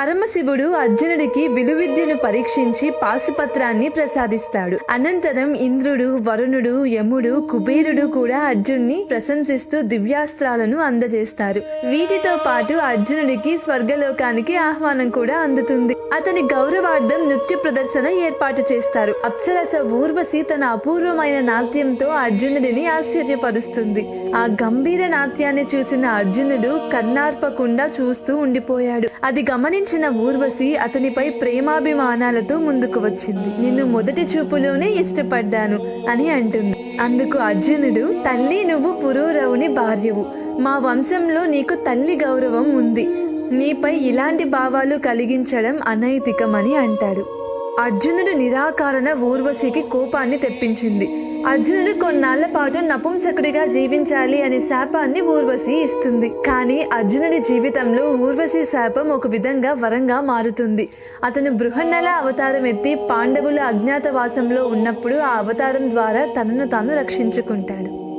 పరమశివుడు అర్జునుడికి విలువిద్యను పరీక్షించి పాశుపత్రాన్ని ప్రసాదిస్తాడు. అనంతరం ఇంద్రుడు వరుణుడు యముడు కుబేరుడు కూడా అర్జున్ని ప్రశంసిస్తూ దివ్యాస్త్రాలను అందజేస్తారు. వీటితో పాటు అర్జునుడికి స్వర్గలోకానికి ఆహ్వానం కూడా అందుతుంది. అతని గౌరవార్థం నృత్య ప్రదర్శన ఏర్పాటు చేస్తారు. అప్సరస ఊర్వశి తన అపూర్వమైన నాట్యంతో అర్జునుడిని ఆశ్చర్యపరుస్తుంది. ఆ గంభీర నాట్యాన్ని చూసిన అర్జునుడు కన్నార్పకుండా చూస్తూ ఉండిపోయాడు. అది వచ్చిన ఊర్వశి అతనిపై ప్రేమాభిమానాలతో ముందుకు వచ్చింది. నిన్ను మొదటి చూపులోనే ఇష్టపడ్డాను అని అంటుంది. అందుకు అర్జునుడు తల్లి నువ్వు పురూరవుని భార్యవు. మా వంశంలో నీకు తల్లి గౌరవం ఉంది. నీపై ఇలాంటి భావాలు కలిగించడం అనైతికమని అంటాడు. అర్జునుడు నిరాకరణ ఊర్వశికి కోపాన్ని తెప్పించింది. అర్జునుడు కొన్నాళ్ళ పాటు నపుంసకుడిగా జీవించాలి అనే శాపాన్ని ఊర్వశి ఇస్తుంది. కానీ అర్జునుడి జీవితంలో ఊర్వశి శాపం ఒక విధంగా వరంగా మారుతుంది. అతను బృహన్నల అవతారం ఎత్తి పాండవుల అజ్ఞాతవాసంలో ఉన్నప్పుడు ఆ అవతారం ద్వారా తనను తాను రక్షించుకుంటాడు.